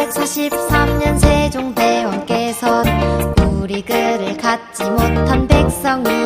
1443년 세종대왕께서 우리 그를 갖지 못한 백성이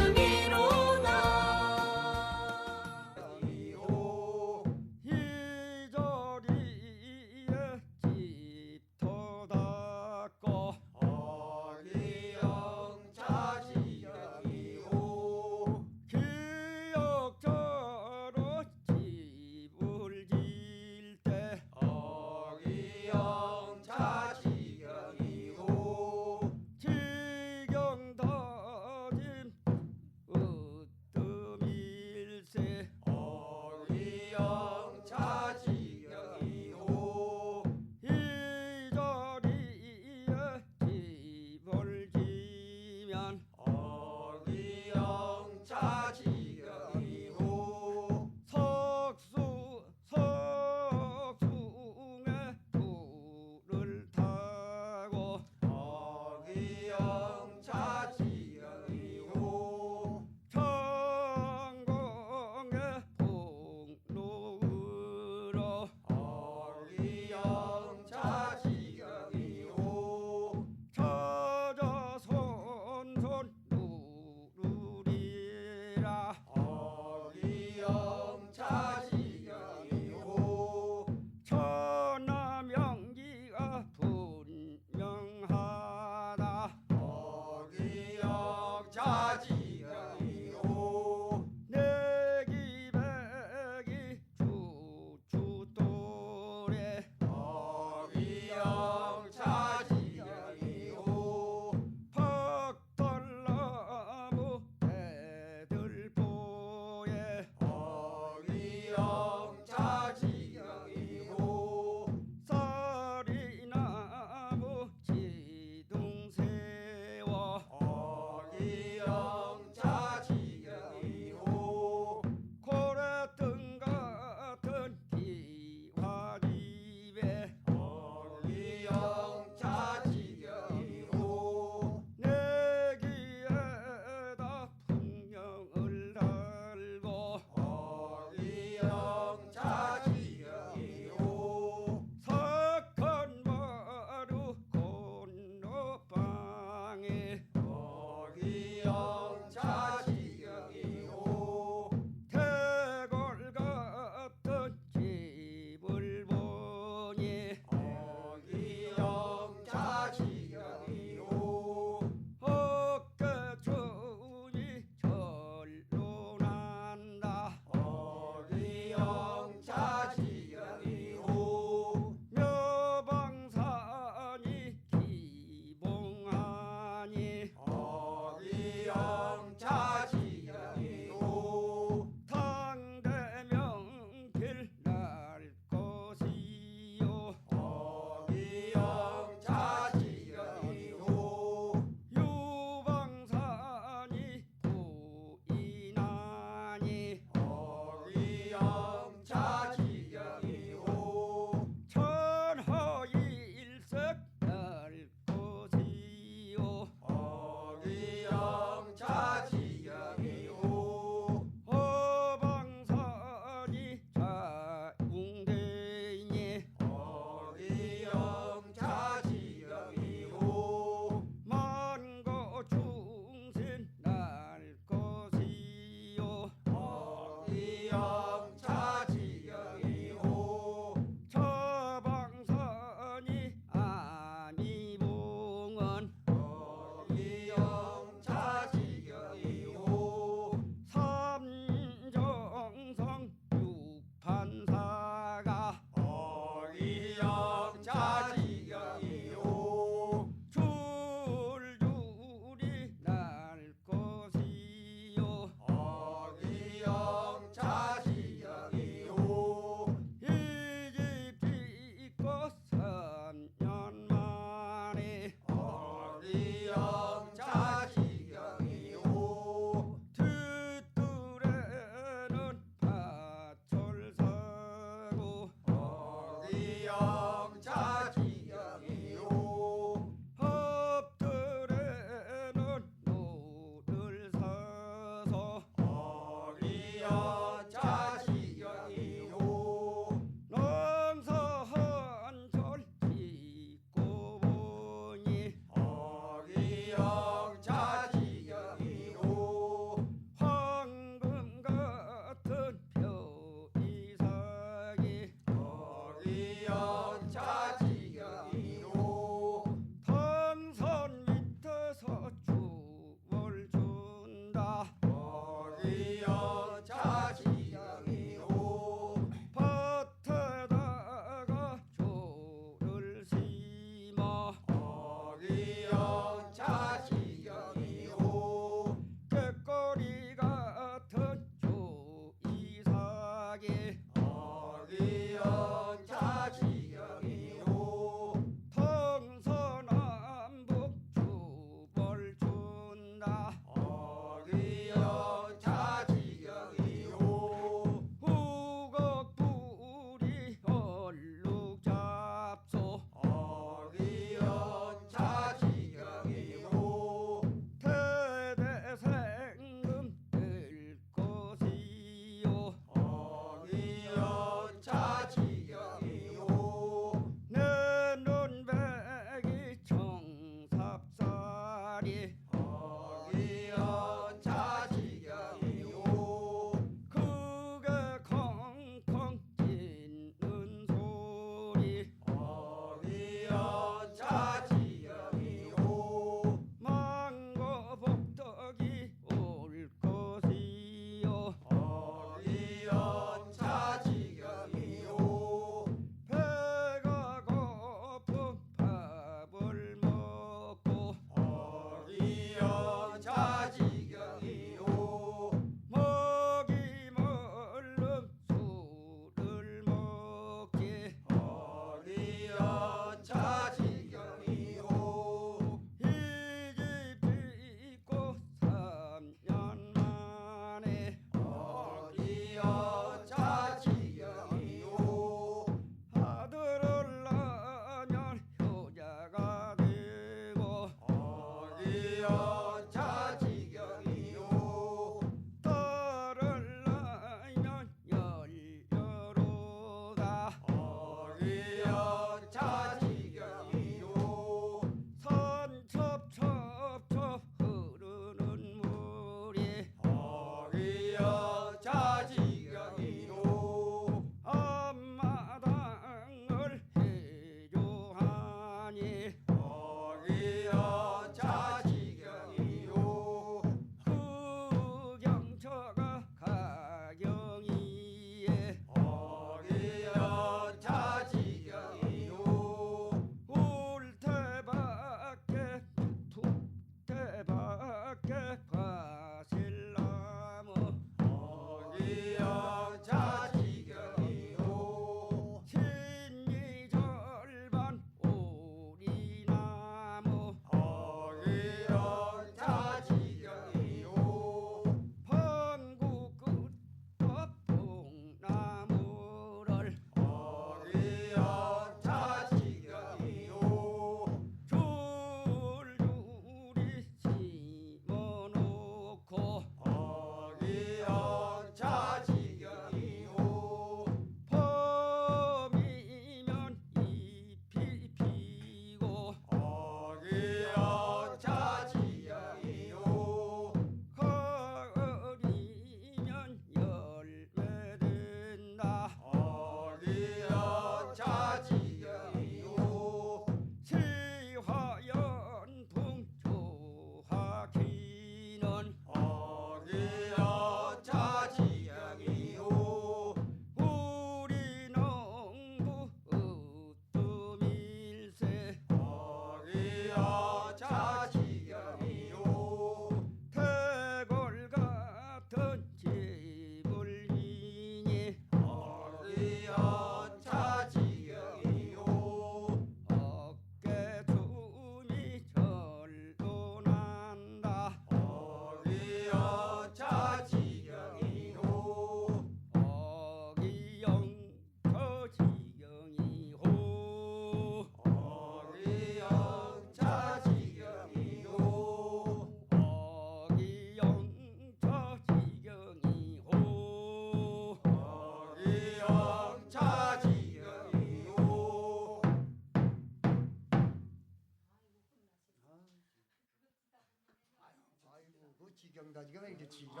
지경다지가 왜 이렇게 지겨?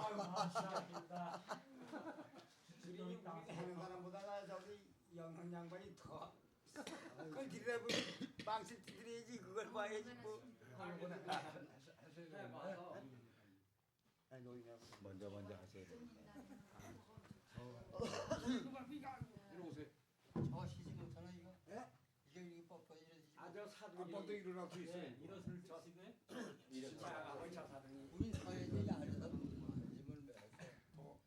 하는 사람보다 저기 영상 양반이 더 그걸 들여다보면 망칠 들여야지 그걸 봐야지 뭐 아니 노인네 먼저 먼저 하셔야 됩니다. 저 시지 못하나 이거? 예? 이게 이러지. 아 저 사돈이 아빠도 일어나고 있어요. 일어설 시간에 자라가고 저 사돈이. 우린 사회적이 아니다. 힘을 내서.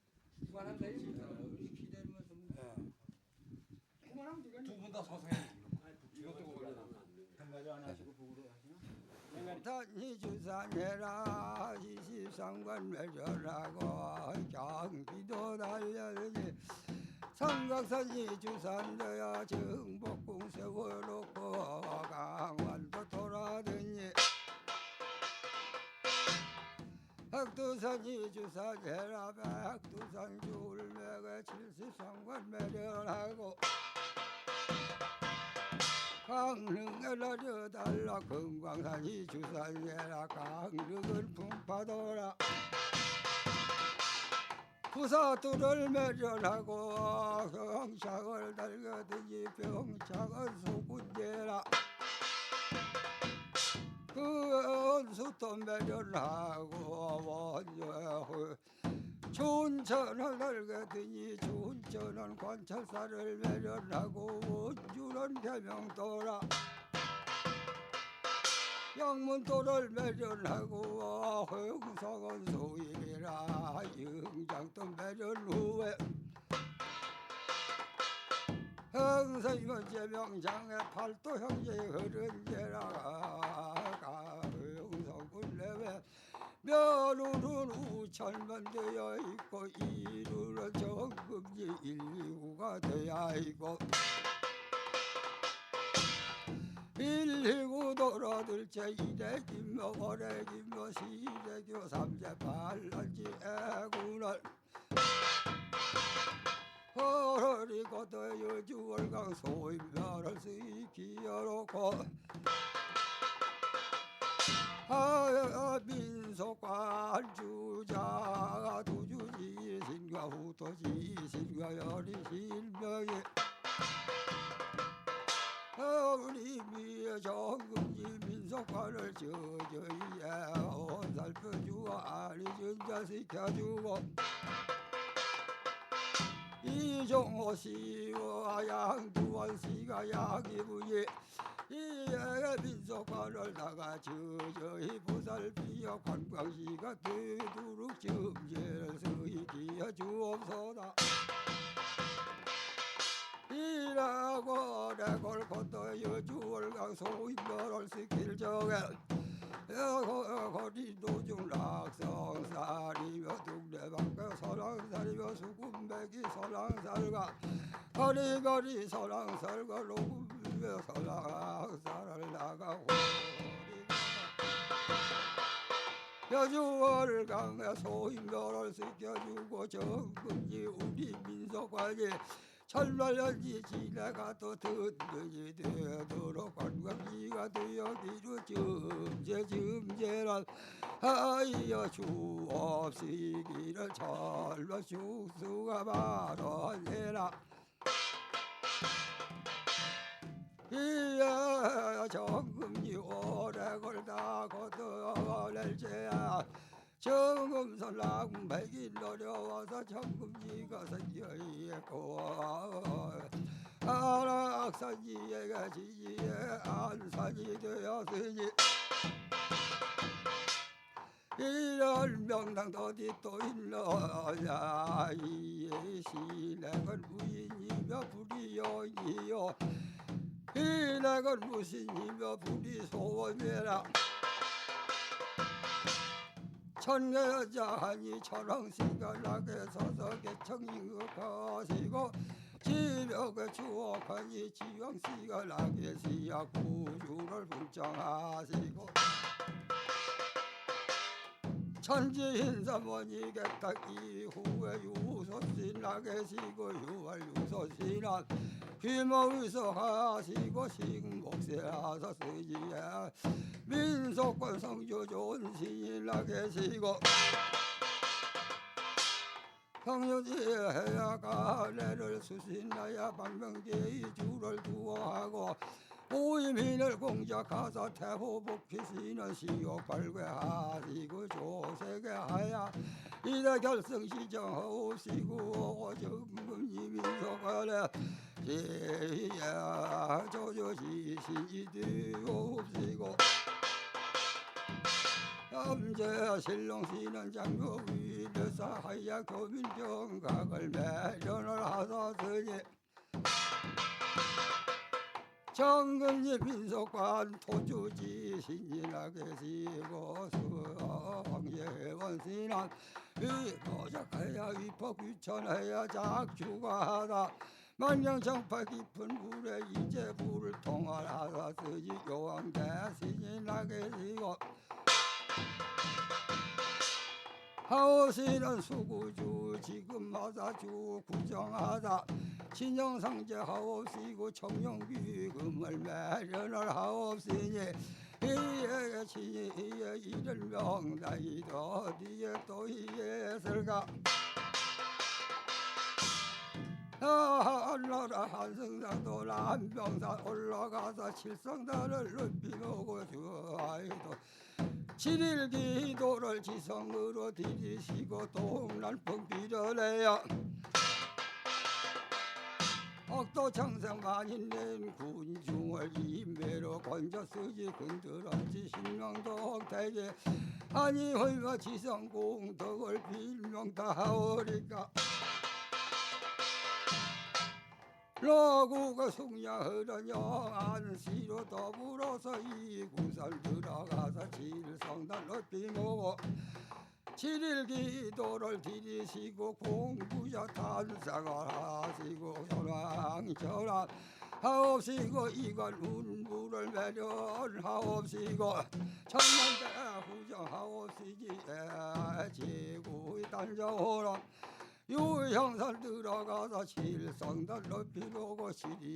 그만한다. 우리 기다리면서 그만하면 되겠네 두분 다 서서히. 이것도 그만하면 한 가지 안 하시고 북으로 하시나? 단이 주산해라. 이십삼관 매절하고 경기도 달려지 삼각산이 주산되어 정복궁 세워놓고 강원도 돌아다니. 백두산이 주산해라 백두산 줄매가 칠십삼관 매절하고 강릉을 내려달라. 금광산이 주산해라 강릉을 품파도라 부사들을 매련하고 병창을 달거든지 병창은 소군제라. 그 원수도 매련하고 원여후 춘천을 달거든지 춘천은 관찰사를 매련하고 원주는 개명도라 영문도를 매련하고 흥성은 소일이라. 영장도 매련 후에 흥성이면 제명장에 팔도 형제 흐른제라 흥성군 내외. 면우는 우천만 되어 있고 이루는 정금지 일리구가 되어 있고 일리구 돌아들째 이래김며 오래김며 시래교 삼재 발랄지 애군을. 허러리 걷어 여주월강 소인별을 쓰기여놓고 아 민속관 주자 도주지 신과 후토지 신과 열이 신명이 미의 정금지 민속관을 저저이에 온 살펴주고 아리 전자시켜주고 이종호 씨와 양두원 씨가 양이부이 이에 민속관을 나가 저저히 보살피어 관광시가 되도록 점제를 서이 기어 주옵소다 이라고 내걸 건너 여주월 강 소인별을 시킬 적에 거리 도중 낙성살이며 동네방과 설랑살이며 수군백이 설랑살과 거리거리 설랑살과 로구며 설랑살을 나가고 여주월 강에 소인별을 시켜주고 정금지 우리 민속관이 철말년지 지나가도 듣는이 되도록 관광지가 되어 기로 점제 점제란 하여 주옵시기를 철로 숙수가 발언해라. 이야 정금이 오래 걸다 거둬낼 제야 정금설랑 백일 어려워서 정금지가 생겨있고 아락산지에 지지에 안산이 되었으니 이런 명당 어디 또 있느냐. 이 시내건 부인이며 불이여이요. 이내건 무신이며 불이 소원이라 천여자하니 천왕신갈하게 서서 개청인 것 가시고 지력에 추억하니 지왕시갈하게 시야 구주를 분청하시고 천지인사모니 객탁 이후에 유소신하게 시고 유월 유소신한 휘모이서 하시고 식목세하사 쓰지에 민속권 성조 좋은 신이나 계시고 성유지에 해야 가래를 수신하야 방명제의 주를 두어하고 오이민을 공작하사 태호복희시는 시욕 발괴하시고 조세계 하야 이래 결성시정하시고 정금이 민속하래 지야 조조시시되옵시고 남자 신롱시는 장교 위에서 하야 교민정각을 매련을 하사스니 정근지 민속관 토주지 신이나 계시고 수왕예원 신한 위도작하야 위법 귀천하야 작주가 하다. 만명정파 깊은 물에 이제 불을 통할하사 쓰지 요왕대 신이나 계시고 하오시는 수구주 지금 마사주 구정하다 신영상제 하옵시고 청룡비금을 매련을 하옵시니 이에 친이 이에 이를 명다이도 어디에 또 이에 설가? 한나라 한승사도 한병사 올라가서 칠성단을 높이 보고 주아이도 칠일 기도를 지성으로 들이시고 동날풍 빌어내야 억도 청생 만인낸 군중을 임매로 건져 쓰지 근들었지 신명도 대제. 아니 헐가 지성 공덕을 빌명 다 하오리까 러구가 숙야흐른 영안시로 더불어서 이 군살 들어가서 칠성단 높이 모고 칠일 기도를 드리시고 공부자 탄상을 하시고 소랑전환 하옵시고 이관 운부를 매련하옵시고 천만대 후정하옵시기 제구의 단정호랑 유형산 들어가서 높이 보고 시리